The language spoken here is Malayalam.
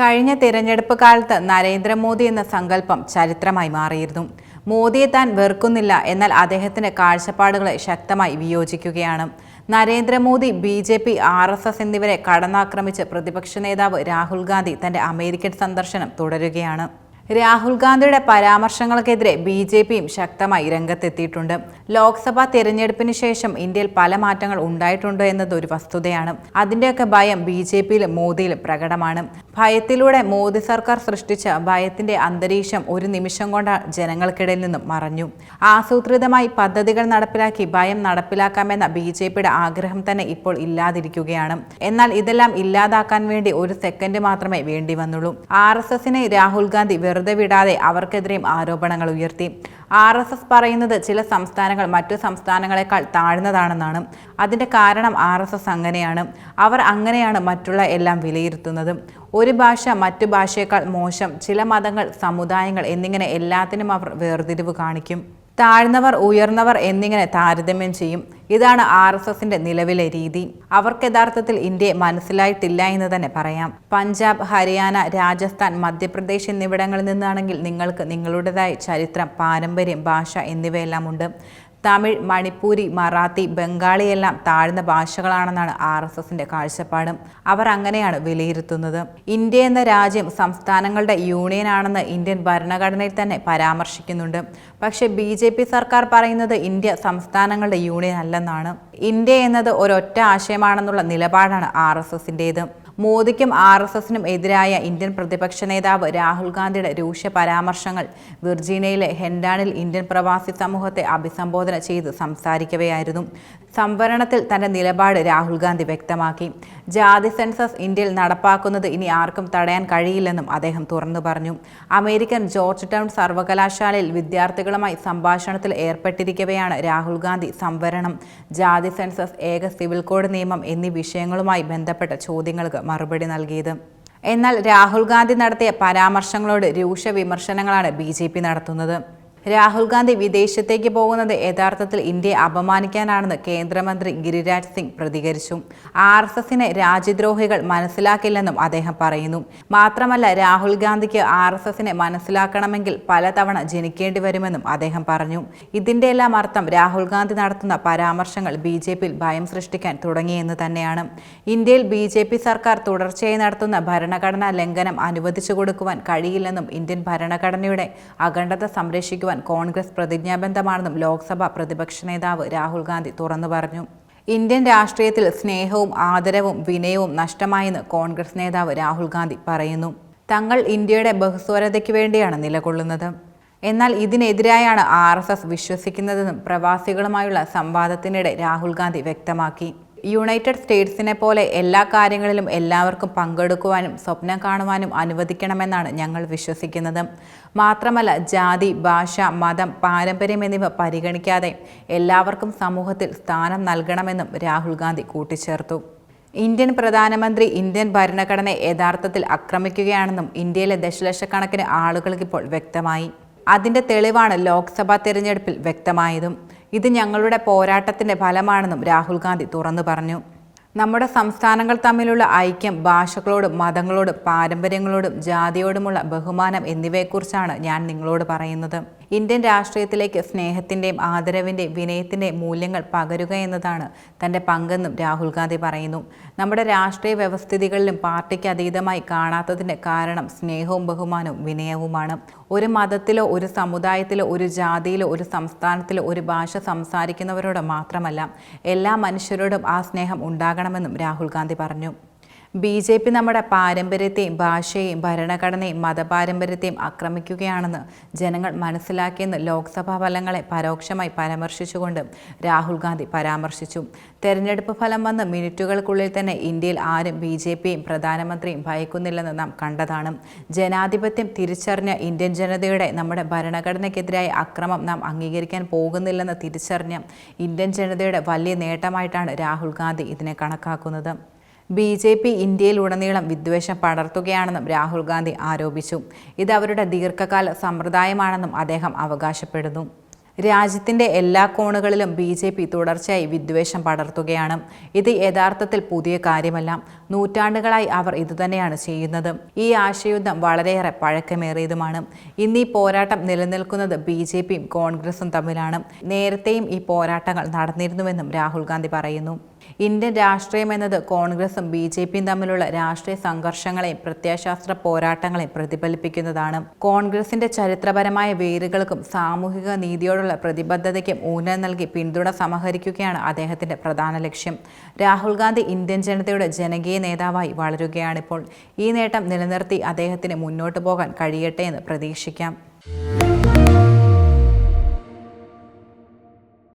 കഴിഞ്ഞ തിരഞ്ഞെടുപ്പ് കാലത്ത് നരേന്ദ്രമോദി എന്ന സങ്കല്പം ചരിത്രമായി മാറിയിരുന്നു. മോദിയെ താൻ വെറുക്കുന്നില്ല എന്നാൽ അദ്ദേഹത്തിന്റെ കാഴ്ചപ്പാടുകളെ ശക്തമായി വിയോജിക്കുകയാണ്. Narendra Modi B J P R S S എന്നിവരെ കടന്നാക്രമിച്ച് പ്രതിപക്ഷ നേതാവ് രാഹുൽ ഗാന്ധി തന്റെ അമേരിക്കൻ സന്ദർശനം തുടരുകയാണ്. രാഹുൽ ഗാന്ധിയുടെ പരാമർശങ്ങൾക്കെതിരെ ബി ജെ പിയും ശക്തമായി രംഗത്തെത്തിയിട്ടുണ്ട്. ലോക്സഭാ തെരഞ്ഞെടുപ്പിന് ശേഷം ഇന്ത്യയിൽ പല മാറ്റങ്ങൾ ഉണ്ടായിട്ടുണ്ട് എന്നത് ഒരു വസ്തുതയാണ്. അതിന്റെയൊക്കെ ഭയം ബി ജെ പിയിലും മോദിയിലും പ്രകടമാണ്. ഭയത്തിലൂടെ മോദി സർക്കാർ സൃഷ്ടിച്ച ഭയത്തിന്റെ അന്തരീക്ഷം ഒരു നിമിഷം കൊണ്ട് ജനങ്ങൾക്കിടയിൽ നിന്നും മറഞ്ഞു. ആസൂത്രിതമായി പദ്ധതികൾ നടപ്പിലാക്കി ഭയം നടപ്പിലാക്കാമെന്ന ബി ജെ പിയുടെ ആഗ്രഹം തന്നെ ഇപ്പോൾ ഇല്ലാതിരിക്കുകയാണ്. എന്നാൽ ഇതെല്ലാം ഇല്ലാതാക്കാൻ വേണ്ടി ഒരു സെക്കൻഡ് മാത്രമേ വേണ്ടി വന്നുള്ളൂ. ആർ എസ് എസിനെ രാഹുൽ ഗാന്ധി വെറുതെ വിടാതെ അവർക്കെതിരെയും ആരോപണങ്ങൾ ഉയർത്തി. ആർ എസ് എസ് പറയുന്നത് ചില സംസ്ഥാനങ്ങൾ മറ്റു സംസ്ഥാനങ്ങളെക്കാൾ താഴ്ന്നതാണെന്നാണ്. അതിന്റെ കാരണം ആർ എസ് എസ് അങ്ങനെയാണ്. അവർ അങ്ങനെയാണ് മറ്റുള്ള എല്ലാം വിലയിരുത്തുന്നത്. ഒരു ഭാഷ മറ്റു ഭാഷയേക്കാൾ മോശം. ചില മതങ്ങൾ സമുദായങ്ങൾ എന്നിങ്ങനെ എല്ലാത്തിനും അവർ വേർതിരിവ് കാണിക്കും. താഴ്ന്നവർ ഉയർന്നവർ എന്നിങ്ങനെ താരതമ്യം ചെയ്യും. ഇതാണ് ആർ എസ് എസിന്റെ നിലവിലെ രീതി. അവർക്ക് യഥാർത്ഥത്തിൽ ഇന്ത്യയെ മനസ്സിലായിട്ടില്ല എന്ന് തന്നെ പറയാം. പഞ്ചാബ് ഹരിയാന രാജസ്ഥാൻ മധ്യപ്രദേശ് എന്നിവിടങ്ങളിൽ നിന്നാണെങ്കിൽ നിങ്ങൾക്ക് നിങ്ങളുടേതായ ചരിത്രം പാരമ്പര്യം ഭാഷ എന്നിവയെല്ലാം ഉണ്ട്. തമിഴ് മണിപ്പൂരി മറാത്തി ബംഗാളി എല്ലാം താഴ്ന്ന ഭാഷകളാണെന്നാണ് ആർ എസ് എസിന്റെ കാഴ്ചപ്പാട്. അവർ അങ്ങനെയാണ് വിലയിരുത്തുന്നത്. ഇന്ത്യ എന്ന രാജ്യം സംസ്ഥാനങ്ങളുടെ യൂണിയനാണെന്ന് ഇന്ത്യൻ ഭരണഘടനയിൽ തന്നെ പരാമർശിക്കുന്നുണ്ട്. പക്ഷേ ബി ജെ പി സർക്കാർ പറയുന്നത് ഇന്ത്യ സംസ്ഥാനങ്ങളുടെ യൂണിയൻ അല്ലെന്നാണ് ഇന്ത്യ എന്നത് ഒരൊറ്റ ആശയമാണെന്നുള്ള നിലപാടാണ് ആർ എസ് എസിന്റേത് മോദിക്കും ആർ എസ് എസിനും എതിരായ ഇന്ത്യൻ പ്രതിപക്ഷ നേതാവ് രാഹുൽ ഗാന്ധിയുടെ രൂക്ഷ പരാമർശങ്ങൾ. വിർജീനിയയിലെ ഹെൻഡാണിൽ ഇന്ത്യൻ പ്രവാസി സമൂഹത്തെ അഭിസംബോധന ചെയ്ത് സംസാരിക്കവെയായിരുന്നു സംവരണത്തിൽ തന്റെ നിലപാട് രാഹുൽ ഗാന്ധി വ്യക്തമാക്കി. ജാതി സെൻസസ് ഇന്ത്യയിൽ നടപ്പാക്കുന്നത് ഇനി ആർക്കും തടയാൻ കഴിയില്ലെന്നും അദ്ദേഹം തുറന്നു പറഞ്ഞു. അമേരിക്കൻ ജോർജ് ടൗൺ സർവകലാശാലയിൽ വിദ്യാർത്ഥികളുമായി സംഭാഷണത്തിൽ ഏർപ്പെട്ടിരിക്കവെയാണ് രാഹുൽ ഗാന്ധി സംവരണം. ജാതി സെൻസസ് ഏക സിവിൽ കോഡ് നിയമം എന്നീ വിഷയങ്ങളുമായി ബന്ധപ്പെട്ട ചോദ്യങ്ങൾക്ക് മറുപടി നൽകിയത്. എന്നാൽ രാഹുൽ ഗാന്ധി നടത്തിയ പരാമർശങ്ങളോട് രൂക്ഷ വിമർശനങ്ങളാണ് ബി നടത്തുന്നത്. രാഹുൽ ഗാന്ധി വിദേശത്തേക്ക് പോകുന്നത് യഥാർത്ഥത്തിൽ ഇന്ത്യയെ അപമാനിക്കാനാണെന്ന് കേന്ദ്രമന്ത്രി ഗിരിരാജ് സിംഗ് പ്രതികരിച്ചു. ആർ എസ് എസിനെ രാജ്യദ്രോഹികൾ മനസ്സിലാക്കില്ലെന്നും അദ്ദേഹം പറയുന്നു. മാത്രമല്ല രാഹുൽ ഗാന്ധിക്ക് ആർ എസ് എസിനെ മനസ്സിലാക്കണമെങ്കിൽ പലതവണ ജനിക്കേണ്ടി വരുമെന്നും അദ്ദേഹം പറഞ്ഞു. ഇതിന്റെ എല്ലാം അർത്ഥം രാഹുൽ ഗാന്ധി നടത്തുന്ന പരാമർശങ്ങൾ ബി ജെ പിയിൽ ഭയം സൃഷ്ടിക്കാൻ തുടങ്ങിയെന്ന് തന്നെയാണ്. ഇന്ത്യയിൽ ബി ജെ പി സർക്കാർ തുടർച്ചയായി നടത്തുന്ന ഭരണഘടനാ ലംഘനം അനുവദിച്ചു കൊടുക്കുവാൻ കഴിയില്ലെന്നും ഇന്ത്യൻ ഭരണഘടനയുടെ അഖണ്ഡത സംരക്ഷിക്കുവാൻ കോൺഗ്രസ് പ്രതിജ്ഞാബദ്ധമാണെന്നും ലോക്സഭ പ്രതിപക്ഷ നേതാവ് രാഹുൽ ഗാന്ധി തുറന്നു പറഞ്ഞു. ഇന്ത്യൻ രാഷ്ട്രീയത്തിൽ സ്നേഹവും ആദരവും വിനയവും നഷ്ടമായെന്ന് കോൺഗ്രസ് നേതാവ് രാഹുൽ ഗാന്ധി പറയുന്നു. തങ്ങൾ ഇന്ത്യയുടെ ബഹുസ്വരതയ്ക്ക് വേണ്ടിയാണ് നിലകൊള്ളുന്നത്. എന്നാൽ ഇതിനെതിരായാണ് ആർ എസ് എസ് വിശ്വസിക്കുന്നതെന്നും പ്രവാസികളുമായുള്ള സംവാദത്തിനിടെ രാഹുൽ ഗാന്ധി വ്യക്തമാക്കി. യുണൈറ്റഡ് സ്റ്റേറ്റ്സിനെ പോലെ എല്ലാ കാര്യങ്ങളിലും എല്ലാവർക്കും പങ്കെടുക്കുവാനും സ്വപ്നം കാണുവാനും അനുവദിക്കണമെന്നാണ് ഞങ്ങൾ വിശ്വസിക്കുന്നത്. മാത്രമല്ല ജാതി ഭാഷ മതം പാരമ്പര്യം എന്നിവ പരിഗണിക്കാതെ എല്ലാവർക്കും സമൂഹത്തിൽ സ്ഥാനം നൽകണമെന്നും രാഹുൽ ഗാന്ധി കൂട്ടിച്ചേർത്തു. ഇന്ത്യൻ പ്രധാനമന്ത്രി ഇന്ത്യൻ ഭരണഘടനയെ യഥാർത്ഥത്തിൽ ആക്രമിക്കുകയാണെന്നും ഇന്ത്യയിലെ ദശലക്ഷക്കണക്കിന് ആളുകൾക്കിപ്പോൾ വ്യക്തമായി. അതിന്റെ തെളിവാണ് ലോക്സഭാ തെരഞ്ഞെടുപ്പിൽ വ്യക്തമായതും. ഇത് ഞങ്ങളുടെ പോരാട്ടത്തിന്റെ ഫലമാണെന്നും രാഹുൽ ഗാന്ധി തുറന്നു പറഞ്ഞു. നമ്മുടെ സംസ്ഥാനങ്ങൾ തമ്മിലുള്ള ഐക്യം ഭാഷകളോടും മതങ്ങളോടും പാരമ്പര്യങ്ങളോടും ജാതിയോടുമുള്ള ബഹുമാനം എന്നിവയെക്കുറിച്ചാണ് ഞാൻ നിങ്ങളോട് പറയുന്നത്. ഇന്ത്യൻ രാഷ്ട്രീയത്തിലേക്ക് സ്നേഹത്തിന്റെയും ആദരവിന്റെയും വിനയത്തിന്റെ മൂല്യങ്ങൾ പകരുക എന്നതാണ് തന്റെ പങ്കെന്നും രാഹുൽ ഗാന്ധി പറയുന്നു. നമ്മുടെ രാഷ്ട്രീയ വ്യവസ്ഥിതികളിലും പാർട്ടിക്ക് അതീതമായി കാണാത്തതിന്റെ കാരണം സ്നേഹവും ബഹുമാനവും വിനയവുമാണ്. ഒരു മതത്തിലോ ഒരു സമുദായത്തിലോ ഒരു ജാതിയിലോ ഒരു സംസ്ഥാനത്തിലോ ഒരു ഭാഷ സംസാരിക്കുന്നവരോട് മാത്രമല്ല എല്ലാ മനുഷ്യരോടും ആ സ്നേഹം ഉണ്ടാകണമെന്നും രാഹുൽ ഗാന്ധി പറഞ്ഞു. ബി ജെ പി നമ്മുടെ പാരമ്പര്യത്തെയും ഭാഷയെയും ഭരണഘടനയും മതപാരമ്പര്യത്തെയും ആക്രമിക്കുകയാണെന്ന് ജനങ്ങൾ മനസ്സിലാക്കിയെന്ന് ലോക്സഭാ ഫലങ്ങളെ പരോക്ഷമായി പരാമർശിച്ചുകൊണ്ട് രാഹുൽ ഗാന്ധി പരാമർശിച്ചു. തെരഞ്ഞെടുപ്പ് ഫലം വന്ന് മിനിറ്റുകൾക്കുള്ളിൽ തന്നെ ഇന്ത്യയിൽ ആരും ബി ജെ പിയും പ്രധാനമന്ത്രിയും ഭയക്കുന്നില്ലെന്ന് നാം കണ്ടതാണ്. ജനാധിപത്യം തിരിച്ചറിഞ്ഞ ഇന്ത്യൻ ജനതയുടെ നമ്മുടെ ഭരണഘടനയ്ക്കെതിരായ അക്രമം നാം അംഗീകരിക്കാൻ പോകുന്നില്ലെന്ന് തിരിച്ചറിഞ്ഞ ഇന്ത്യൻ ജനതയുടെ വലിയ നേട്ടമായിട്ടാണ് രാഹുൽ ഗാന്ധി ഇതിനെ കണക്കാക്കുന്നത്. ബി ജെ പി ഇന്ത്യയിലുടനീളം വിദ്വേഷം പടർത്തുകയാണെന്നും രാഹുൽ ഗാന്ധി ആരോപിച്ചു. ഇത് അവരുടെ ദീർഘകാല സമ്പ്രദായമാണെന്നും അദ്ദേഹം അവകാശപ്പെടുന്നു. രാജ്യത്തിന്റെ എല്ലാ കോണുകളിലും ബി ജെ പി തുടർച്ചയായി വിദ്വേഷം പടർത്തുകയാണ്. ഇത് യഥാർത്ഥത്തിൽ പുതിയ കാര്യമല്ല. നൂറ്റാണ്ടുകളായി അവർ ഇതുതന്നെയാണ് ചെയ്യുന്നത്. ഈ ആശയുദ്ധം വളരെയേറെ പഴക്കമേറിയതുമാണ്. ഇന്ന് ഈ പോരാട്ടം നിലനിൽക്കുന്നത് ബി ജെ പിയും കോൺഗ്രസും തമ്മിലാണ്. നേരത്തെയും ഈ പോരാട്ടങ്ങൾ നടന്നിരുന്നുവെന്നും രാഹുൽ ഗാന്ധി പറയുന്നു. ഇന്ത്യൻ രാഷ്ട്രീയം എന്നത് കോൺഗ്രസും ബി ജെ പിയും തമ്മിലുള്ള രാഷ്ട്രീയ സംഘർഷങ്ങളെയും പ്രത്യയശാസ്ത്ര പോരാട്ടങ്ങളെയും പ്രതിഫലിപ്പിക്കുന്നതാണ്. കോൺഗ്രസിന്റെ ചരിത്രപരമായ വേരുകൾക്കും സാമൂഹിക നീതിയോടുള്ള പ്രതിബദ്ധതയ്ക്കും ഊന്നൽ നൽകി പിന്തുണ സമാഹരിക്കുകയാണ് അദ്ദേഹത്തിന്റെ പ്രധാന ലക്ഷ്യം. രാഹുൽ ഗാന്ധി ഇന്ത്യൻ ജനതയുടെ ജനകീയ നേതാവായി വളരുകയാണിപ്പോൾ. ഈ നേട്ടം നിലനിർത്തി അദ്ദേഹത്തിന് മുന്നോട്ടു പോകാൻ കഴിയട്ടെ എന്ന് പ്രതീക്ഷിക്കാം.